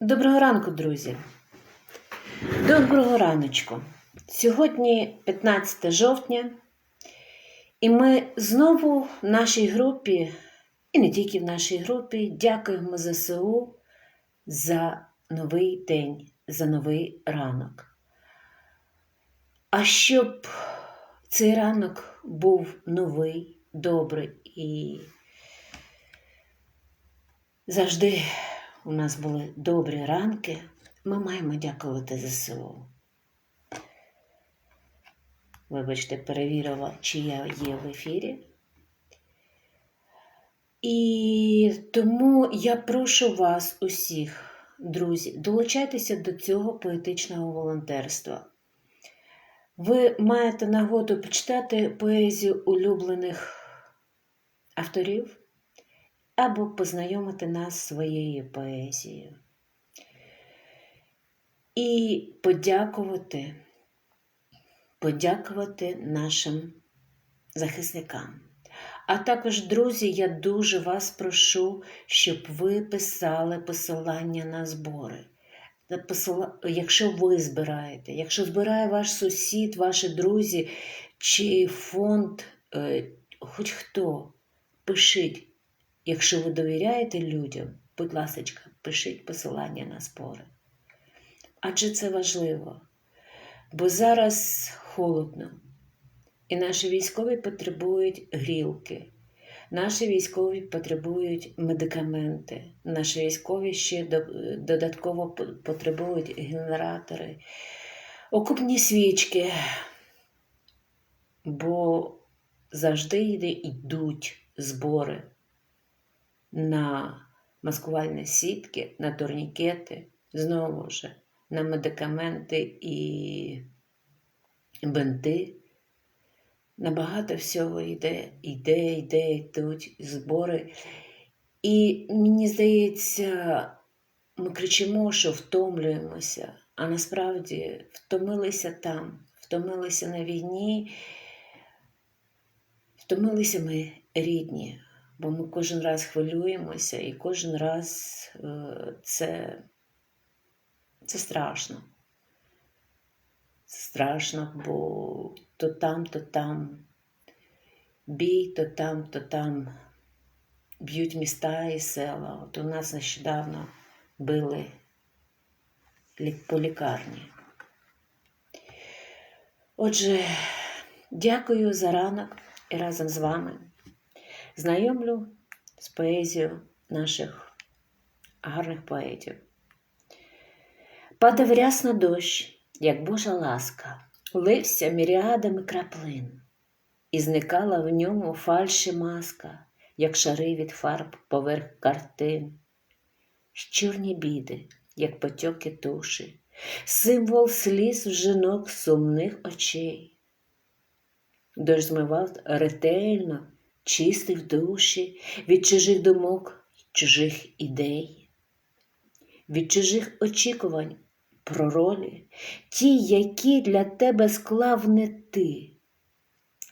Доброго ранку, друзі. Доброго раночку. Сьогодні 15 жовтня, і ми знову в нашій групі, і не тільки в нашій групі, дякуємо ЗСУ за новий день, за новий ранок. А щоб цей ранок був новий, добрий і завжди у нас були добрі ранки, ми маємо дякувати ЗСУ. Вибачте, перевірила, чи я є в ефірі. І тому я прошу вас усіх, друзі, долучайтеся до цього поетичного волонтерства. Ви маєте нагоду почитати поезію улюблених авторів або познайомити нас своєю поезією. І подякувати, подякувати нашим захисникам. А також, друзі, я дуже вас прошу, щоб ви писали посилання на збори. Якщо ви збираєте, якщо збирає ваш сусід, ваші друзі чи фонд, е, хоч хто, пишіть. Якщо ви довіряєте людям, будь ласка, пишіть посилання на збори. Адже це важливо. Бо зараз холодно, і наші військові потребують грілки, наші військові потребують медикаменти, наші військові ще додатково потребують генератори, окупні свічки, бо завжди йдуть збори на маскувальні сітки, на турнікети, знову ж на медикаменти і бинти. Набагато всього йде, йде, йде, йдуть збори. І мені здається, ми кричимо, що втомлюємося, а насправді втомилися там, втомилися на війні, втомилися ми рідні, бо ми кожен раз хвилюємося, і кожен раз е, це, це страшно. Це страшно, бо то там, то там бій, то там, то там б'ють міста і села. От у нас нещодавно били по лікарні. Отже, дякую за ранок і разом з вами знайомлю з поезією наших гарних поетів. Падав рясно дощ, як Божа ласка, лився міріадами краплин, і зникала в ньому фальші маска, як шари від фарб поверх картин, чорні біди, як потьоки туші, символ сліз в жінок сумних очей. Дощ змивав ретельно, чистив душі від чужих думок, чужих ідей, від чужих очікувань про ролі, ті, які для тебе склав не ти.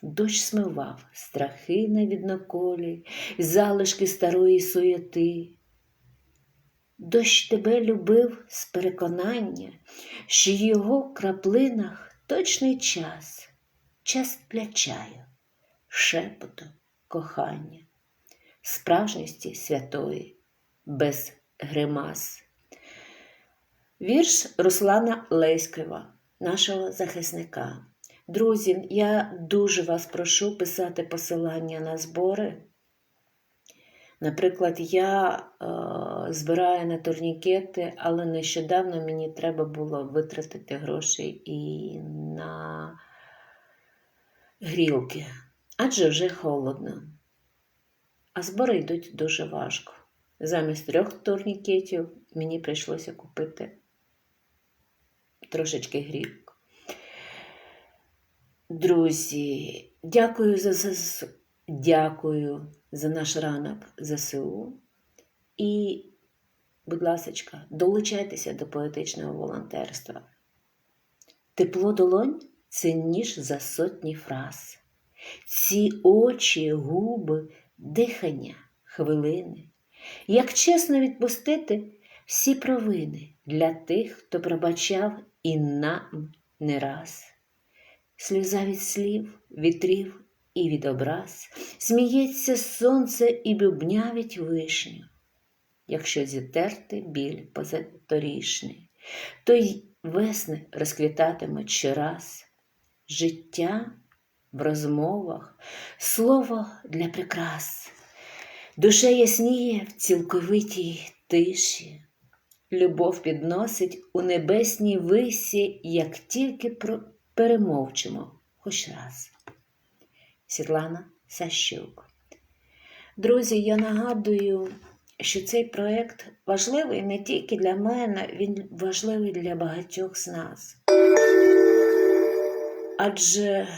Дощ смивав страхи на відноколі, залишки старої суєти. Дощ тебе любив з переконання, що в його краплинах точний час, час для чаю, шепоту, кохання, справжності святої, без гримас. Вірш Руслана Леськова, нашого захисника. Друзі, я дуже вас прошу писати посилання на збори. Наприклад, я е, збираю на турнікети, але нещодавно мені треба було витратити гроші і на грілки, адже вже холодно. А збори йдуть дуже важко. Замість трьох турнікетів мені прийшлося купити трошечки грілок. Друзі, дякую за ЗСУ. Дякую за наш ранок ЗСУ. І, будь ласка, долучайтеся до поетичного волонтерства. Тепло долонь цінніш за сотні фраз. Ці очі, губи, дихання, хвилини. Як чесно відпустити всі провини для тих, хто пробачав і нам не раз. Сльоза від слів, вітрів і від образ, сміється сонце і бубнявить вишню. Якщо зітерти біль позаторішний, то й весни розквітатимуть щораз. Життя в розмовах, слово для прикрас, душа ясніє в цілковитій тиші, любов підносить у небесній висі, як тільки перемовчимо хоч раз. Світлана Сащук. Друзі, я нагадую, що цей проєкт важливий не тільки для мене, він важливий для багатьох з нас. Адже,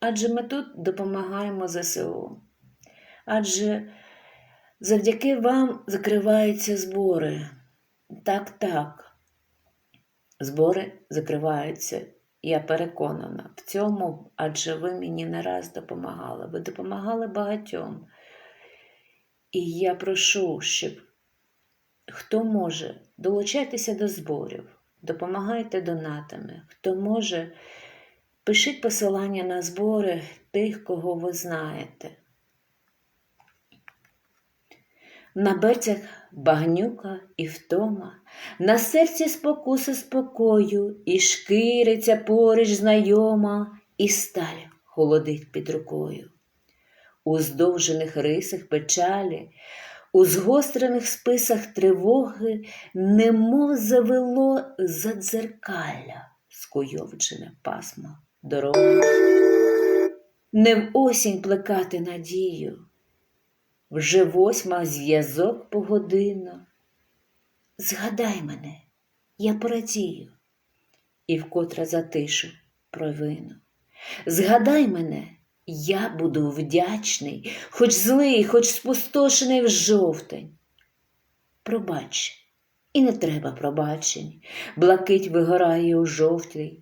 адже ми тут допомагаємо ЗСУ. Адже завдяки вам закриваються збори. Так, так, збори закриваються. Я переконана в цьому, адже ви мені не раз допомагали. Ви допомагали багатьом. І я прошу, щоб хто може, долучайтеся до зборів, допомагайте донатами, хто може, пишіть посилання на збори тих, кого ви знаєте. На берцях багнюка і втома, на серці спокуси спокою, і шкіриться поруч знайома, і сталь холодить під рукою. У здовжених рисах печалі, у згострених списах тривоги, немов завело задзеркалля скуйовджене пасмо дороги. Не в осінь плекати надію. Вже восьма зв'язок погодинно. Згадай мене, я порадію, і вкотре затишу провину. Згадай мене, я буду вдячний, хоч злий, хоч спустошений в жовтень. Пробач, і не треба пробачень, блакить вигорає у жовтій,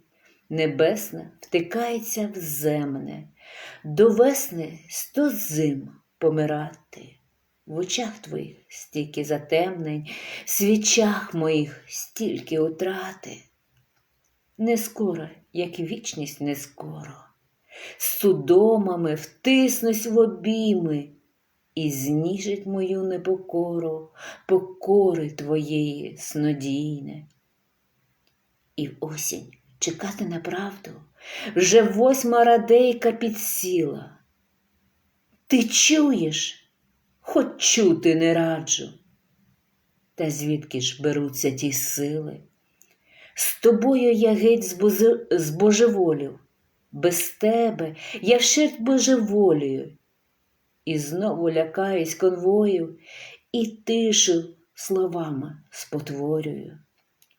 небесне втикається в земне, до весни сто зим помирати. В очах твоїх стільки затемнень, в свічах моїх стільки утрати. Не скоро, як вічність не скоро, судомами втиснусь в обійми і зніжить мою непокору, покори твоєї снодійне. І осінь чекати на правду вже восьма радейка підсіла. Ти чуєш, хоч чути не раджу. Та звідки ж беруться ті сили? З тобою я геть збожеволів, без тебе я вщерть божеволію, і знову лякаюсь конвою, і тишу словами спотворюю.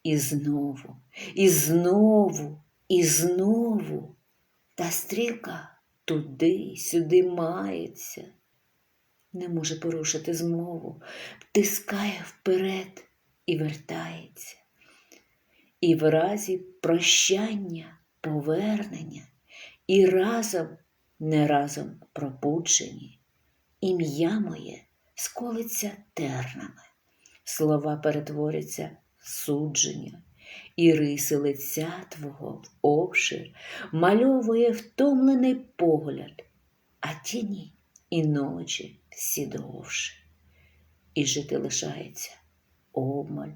І знову, і знову, і знову. Та стрілка туди, сюди мається, не може порушити змову, втискає вперед і вертається. І в разі прощання, повернення, і разом, не разом пропуджені, ім'я моє сколиться тернами, слова перетворяться судження і риси лиця твого в обшир мальовує втомлений погляд, а тіні і ночі всі довше. І жити лишається обмаль.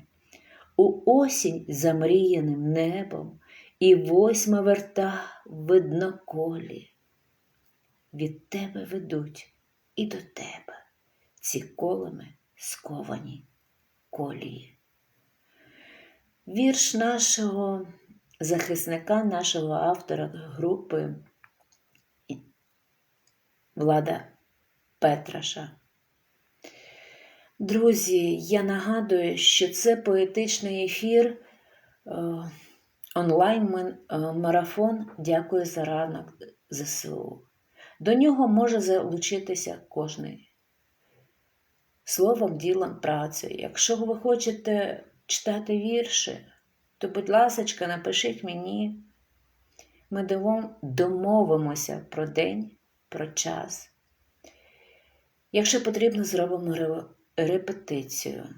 У осінь замріяним небом і восьма верта видно колі. Від тебе ведуть і до тебе ці колами сковані колії. Вірш нашого захисника, нашого автора групи Влада Петраша. Друзі, я нагадую, що це поетичний ефір, е, онлайн-марафон. Е, Дякую за ранок ЗСУ. До нього може залучитися кожний словом, ділом, працею. Якщо ви хочете читати вірші, то, будь ласочка, напишіть мені. Ми домовимося про день, про час. Якщо потрібно, зробимо репетицію.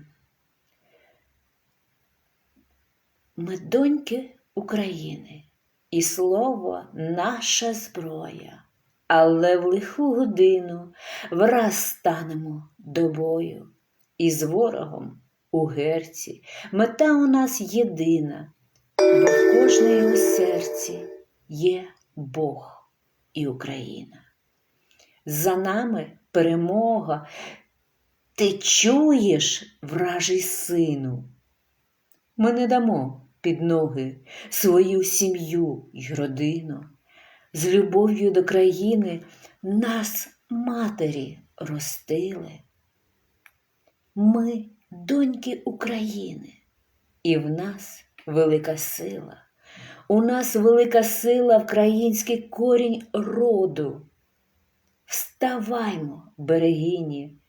Ми доньки України, і слово наша зброя, але в лиху годину враз станемо добою і з ворогом у герці мета у нас єдина, бо в кожної у серці є Бог і Україна. За нами перемога. Ти чуєш, вражий сину? Ми не дамо під ноги свою сім'ю й родину. З любов'ю до країни нас матері ростили. Ми доньки України, і в нас велика сила. У нас велика сила український корінь роду. Вставаймо, берегині,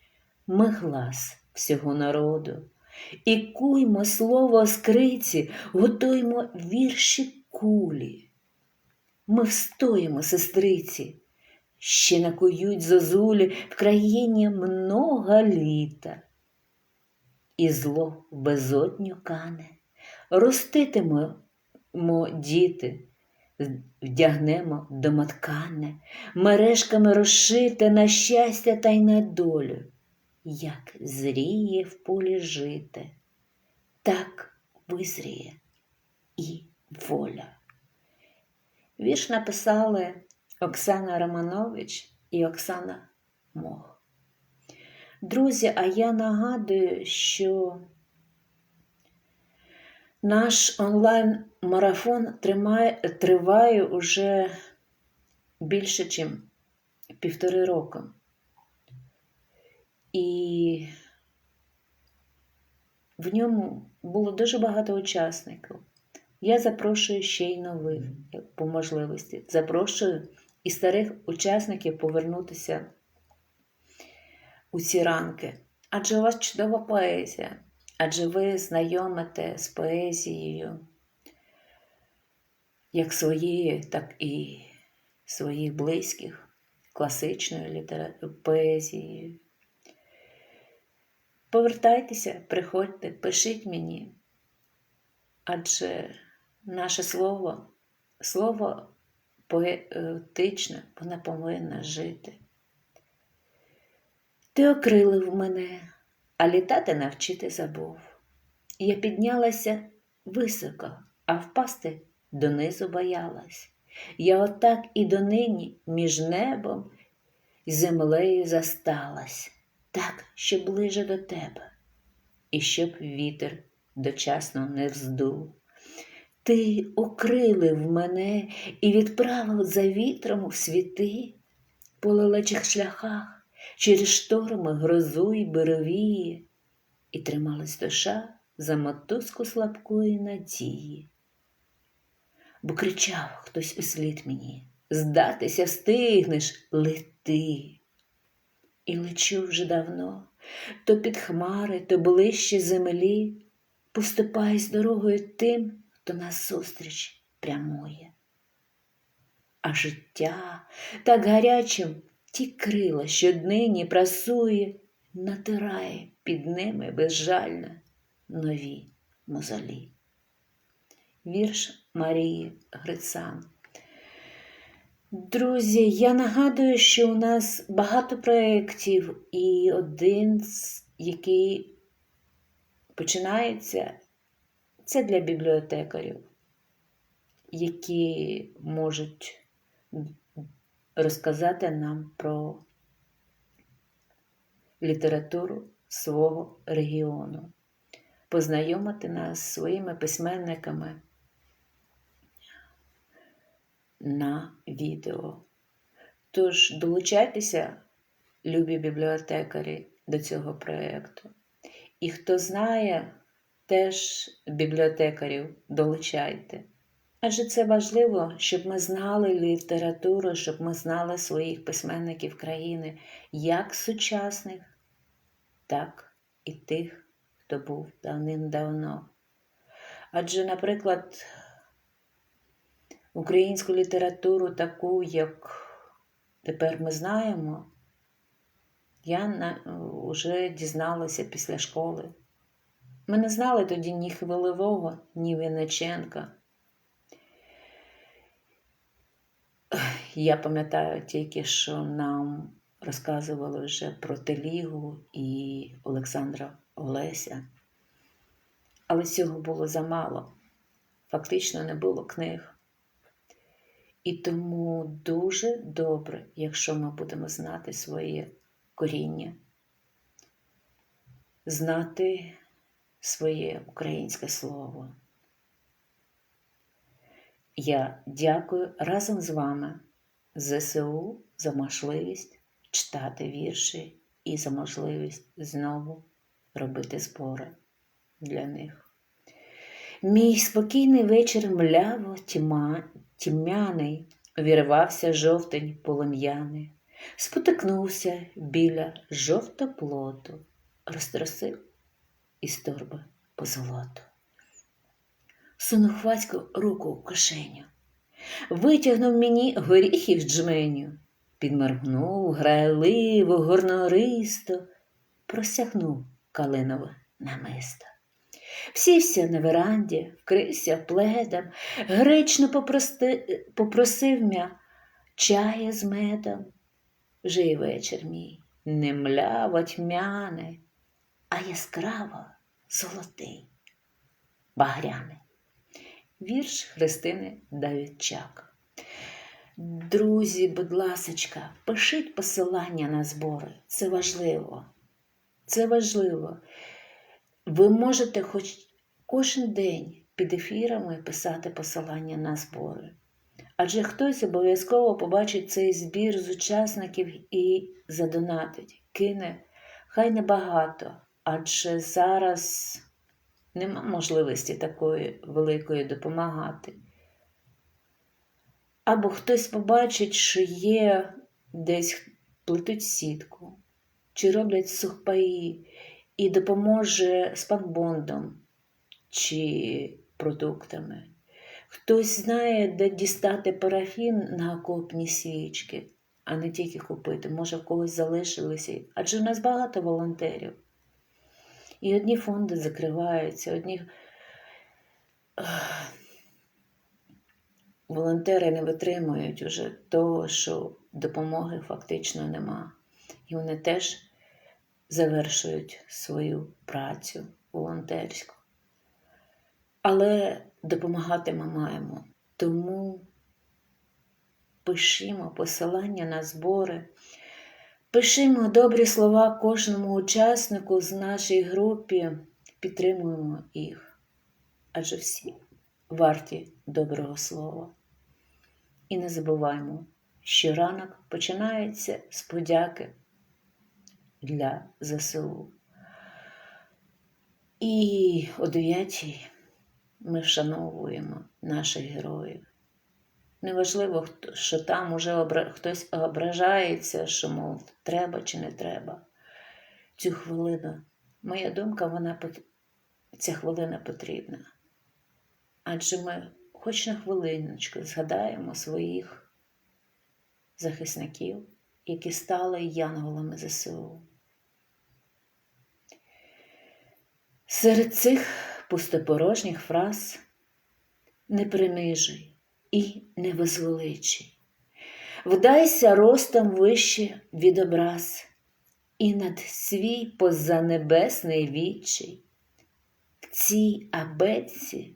ми глас всього народу, і куймо слово скриці, готуймо вірші кулі. Ми встоїмо, сестриці, ще накують зозулі в країні много літа. І зло в безодню кане, роститимо діти вдягнемо домоткане, мережками розшите на щастя та й на долю, як зріє в полі жите, так визріє і воля. Вірш написали Оксана Романович і Оксана Мох. Друзі, а я нагадую, що наш онлайн-марафон триває уже більше, ніж півтори року. І в ньому було дуже багато учасників. Я запрошую ще й нових по можливості. Запрошую і старих учасників повернутися у ці ранки. Адже у вас чудова поезія, адже ви знайомите з поезією як своєю, так і своїх близьких, класичною літера... поезією. Повертайтеся, приходьте, пишіть мені, адже наше слово, слово поетичне, воно повинно жити. Ти окрилив мене, а літати навчити забув. Я піднялася високо, а впасти донизу боялась. Я отак і донині між небом і землею засталась, так, що ближе до тебе, і щоб вітер дочасно не вздув. Ти окрилив мене і відправив за вітром в світи по лелечих шляхах через шторми, грозу й беровії, і трималась душа за мотузку слабкої надії. Бо кричав хтось услід мені здатися встигнеш, лети. І лечу вже давно, то під хмари, то ближче землі, поступаюсь дорогою тим, хто назустріч прямує. А життя так гарячим ті крила, що днині прасує, натирає під ними безжально нові мозолі. Вірш Марії Грицан. Друзі, я нагадую, що у нас багато проєктів, і один, який починається, це для бібліотекарів, які можуть розказати нам про літературу свого регіону, познайомити нас з своїми письменниками на відео. Тож долучайтеся, любі бібліотекарі, до цього проєкту. І хто знає, теж бібліотекарів долучайте. Адже це важливо, щоб ми знали літературу, щоб ми знали своїх письменників країни, як сучасних, так і тих, хто був давним-давно. Адже, наприклад, українську літературу, таку, як тепер ми знаємо, я вже дізналася після школи. Ми не знали тоді ні Хвилевого, ні Винниченка. Я пам'ятаю тільки, що нам розказували вже про Телігу і Олександра Олеся. Але цього було замало. Фактично не було книг. І тому дуже добре, якщо ми будемо знати своє коріння, знати своє українське слово. Я дякую разом з вами ЗСУ за можливість читати вірші і за можливість знову робити збори для них. Мій спокійний вечір мляво тьмяний, вірвався жовтень полум'яний, спотикнувся біля жовтоплоту, розтросив із торби по золоту. Сунув хвацьку руку в кишеню, витягнув мені горіхів джменю, підморгнув грайливо, горнористо, просягнув калинове намисто. Всівся на веранді, вкрився пледом, гречно попрости, попросив м'я чая з медом. Вже й вечір мій не мляво а яскраво золотий, багряний. Вірш Христини Давідчак. Друзі, будь ласочка, пишіть посилання на збори. Це важливо. Це важливо. Ви можете хоч кожен день під ефірами писати посилання на збори. Адже хтось обов'язково побачить цей збір з учасників і задонатить, кине, хай небагато, адже зараз нема можливості такої великої допомагати. Або хтось побачить, що є десь плетуть сітку, чи роблять сухпаї і допоможе з панбондом чи продуктами. Хтось знає, де дістати парафін на окопні свічки, а не тільки купити. Може, в когось залишилися. Адже в нас багато волонтерів. І одні фонди закриваються, одні волонтери не витримують уже того, що допомоги фактично нема. І вони теж завершують свою працю волонтерську. Але допомагати ми маємо. Тому пишімо посилання на збори, пишімо добрі слова кожному учаснику з нашій групі, підтримуємо їх. Адже всі варті доброго слова. І не забуваємо, що ранок починається з подяки для ЗСУ. І о 9 ми вшановуємо наших героїв. Неважливо, що там уже хтось ображається, що, мов, треба чи не треба. Цю хвилину, моя думка, вона ця хвилина потрібна. Адже ми хоч на хвилиночку згадаємо своїх захисників, які стали янголами ЗСУ. Серед цих пустопорожніх фраз не принижуй і не возвеличуй, вдайся ростом вище від образ, і над свій позанебесний відчай. В цій абетці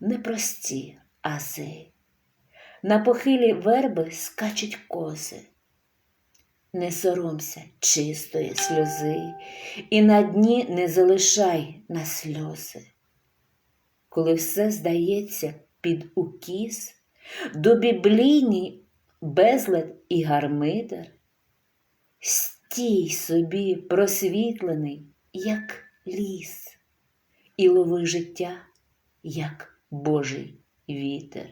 непрості ази, на похилі верби скачуть кози не соромся чистої сльози, і на дні не залишай на сльози. Коли все здається під укіс, до біблійні безлад і гармидер, стій собі просвітлений, як ліс, і лови життя, як Божий вітер.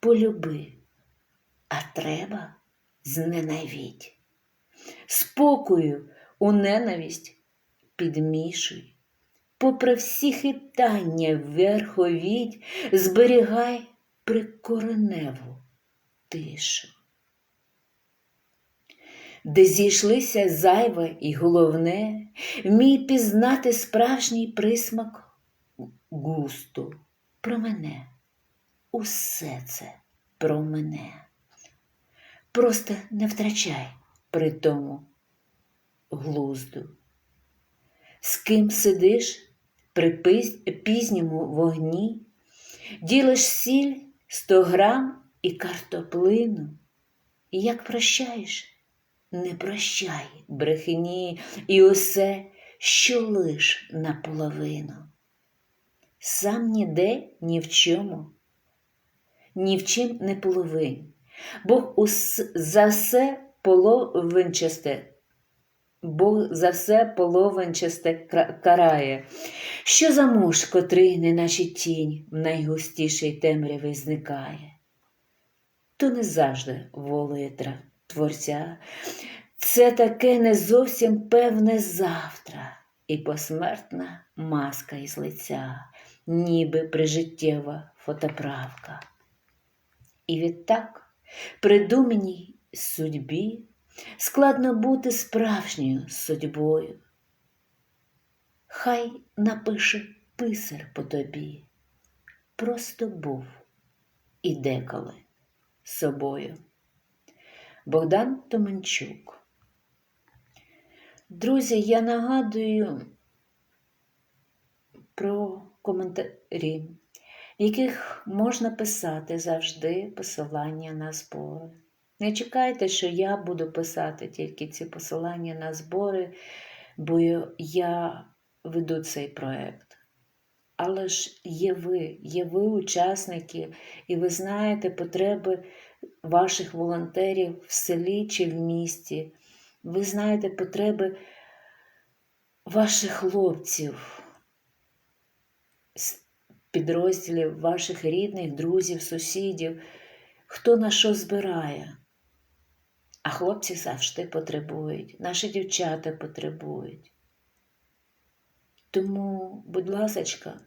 Полюби, а треба зненавідь. Спокою у ненависть підмішуй, попри всі хитання верховідь, зберігай прикореневу тишу. де зійшлися зайве і головне, вмій пізнати справжній присмак густу про мене. Усе це про мене. Просто не втрачай при тому глузду. З ким сидиш при пізньому вогні, ділиш сіль сто грам і картоплину, і як прощаєш, не прощай брехні і усе, що лиш наполовину. Сам ніде ні в чому, ні в чим не половинь, Бог за все половинчасте, Бог за все половинчасте карає. Що за муж, котрий, неначе тінь, в найгустішій темряві зникає? То не завжди волеє Творця, це таке не зовсім певне завтра, і посмертна маска із лиця, ніби прижиттєва фотоправка. І відтак, придуманій судьбі, складно бути справжньою судьбою. Хай напише писар по тобі, просто був і деколи собою. Богдан Томенчук. Друзі, я нагадую про коментарі, в яких можна писати завжди посилання на збори. Не чекайте, що я буду писати тільки ці посилання на збори, бо я веду цей проєкт. Але ж є ви, є ви учасники, і ви знаєте потреби ваших волонтерів в селі чи в місті. Ви знаєте потреби ваших хлопців, підрозділів, ваших рідних, друзів, сусідів, хто на що збирає. А хлопці завжди потребують, наші дівчата потребують. Тому, будь ласочка,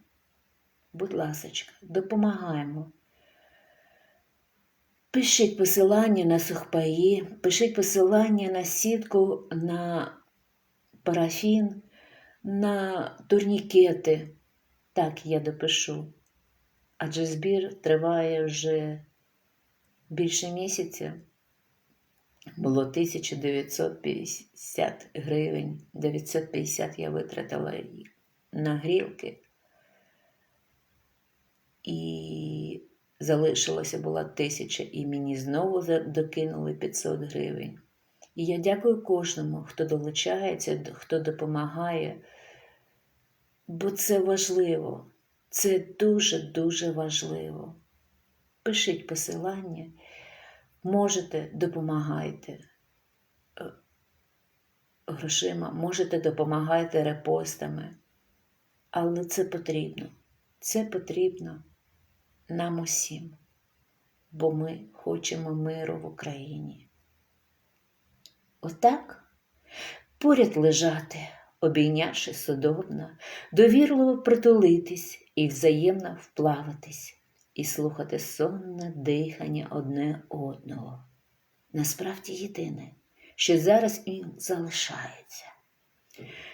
будь ласочка, допомагаємо. Пишіть посилання на сухпаї, пишіть посилання на сітку, на парафін, на турнікети. Так, я допишу. Адже збір триває вже більше місяця. Було 1950 гривень, 950 я витратила на грілки. І залишилося була тисяча, і мені знову докинули 500 гривень. І я дякую кожному, хто долучається, хто допомагає, бо це важливо, це дуже-дуже важливо. Пишіть посилання, можете допомагайте е, грошима, можете допомагайте репостами, але це потрібно. Це потрібно нам усім, бо ми хочемо миру в Україні. Отак поряд лежати, обійнявши судобно, довірливо притулитись і взаємно вплаватись, і слухати сонне дихання одне одного. Насправді єдине, що зараз і залишається.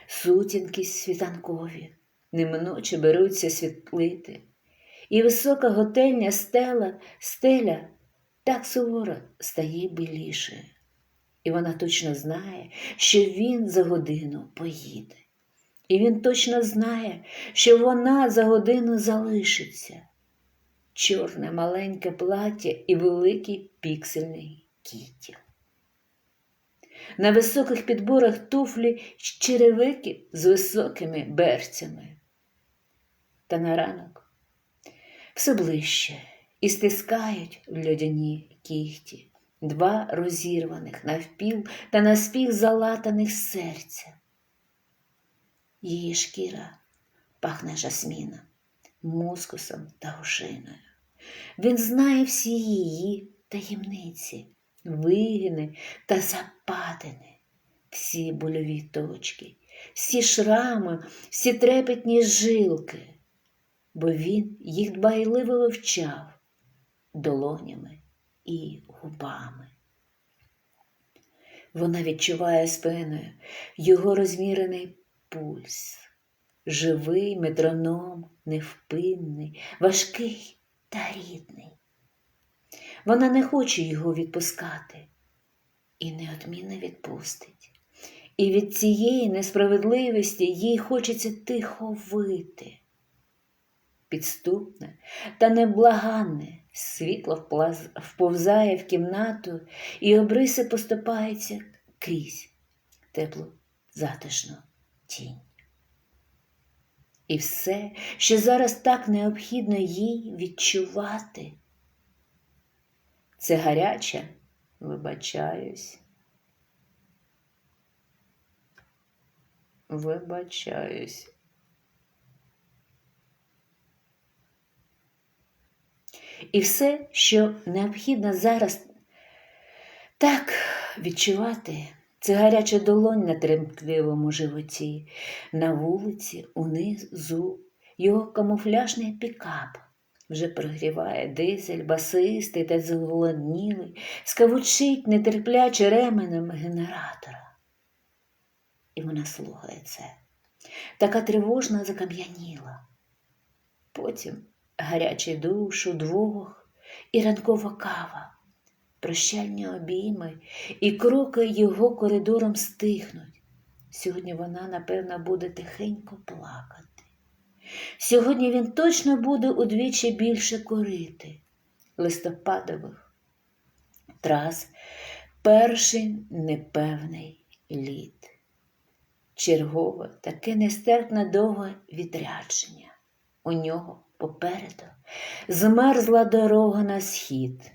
Сутінки світанкові, неминуче беруться світлити і висока готельня стела, стеля так суворо стає біліше. І вона точно знає, що він за годину поїде. І він точно знає, що вона за годину залишиться. Чорне маленьке плаття і великий піксельний кітів. На високих підборах туфлі черевики з високими берцями. Та на ранок все ближче і стискають в льодяні кіхті два розірваних навпіл та наспіх залатаних серця. Її шкіра пахне жасміном, мускусом та гушиною. Він знає всі її таємниці, вигини та западини, всі больові точки, всі шрами, всі трепетні жилки бо він їх дбайливо вивчав долонями і губами. Вона відчуває спиною його розмірений пульс, живий метроном, невпинний, важкий та рідний. Вона не хоче його відпускати і неодмінно відпустить. І від цієї несправедливості їй хочеться тихо вити. Підступне та неблаганне світло вповзає в кімнату, і обриси поступаються крізь теплу затишну тінь. І все, що зараз так необхідно їй відчувати, це гаряча, вибачаюсь. Вибачаюсь. І все, що необхідно зараз так відчувати, це гаряча долонь на тремтливому животі, на вулиці, унизу, його камуфляжний пікап. Вже прогріває дизель, басистий та зголоднілий, скавучить нетерпляче ременем генератора. І вона слухає це. Така тривожна закам'яніла. Потім гарячий душ удвох і ранкова кава, прощальні обійми, і кроки його коридором стихнуть. Сьогодні вона, напевно, буде тихенько плакати. Сьогодні він точно буде удвічі більше корити листопадових трас, перший непевний літ. Чергове таке нестерпне довге відрядження. У нього попереду змерзла дорога на схід.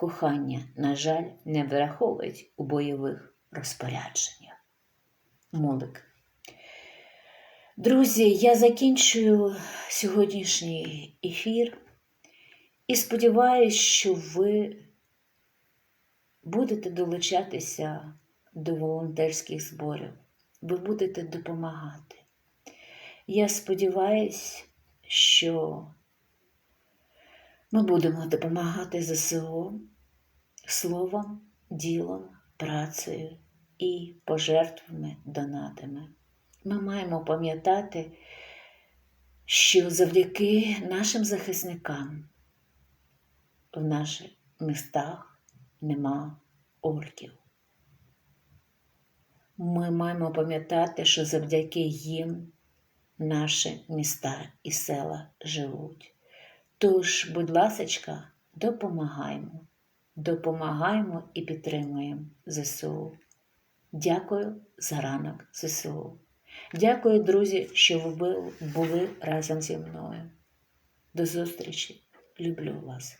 Кохання, на жаль, не враховують у бойових розпорядженнях. Молик. Друзі, я закінчую сьогоднішній ефір і сподіваюся, що ви будете долучатися до волонтерських зборів, ви будете допомагати. Я сподіваюся, що ми будемо допомагати ЗСУ словом, ділом, працею і пожертвами, донатами. Ми маємо пам'ятати, що завдяки нашим захисникам в наших містах нема орків. Ми маємо пам'ятати, що завдяки їм наші міста і села живуть. Тож, будь ласочка, допомагаємо, допомагаємо і підтримуємо ЗСУ. Дякую за ранок ЗСУ. Дякую, друзі, що ви були разом зі мною. До зустрічі. Люблю вас.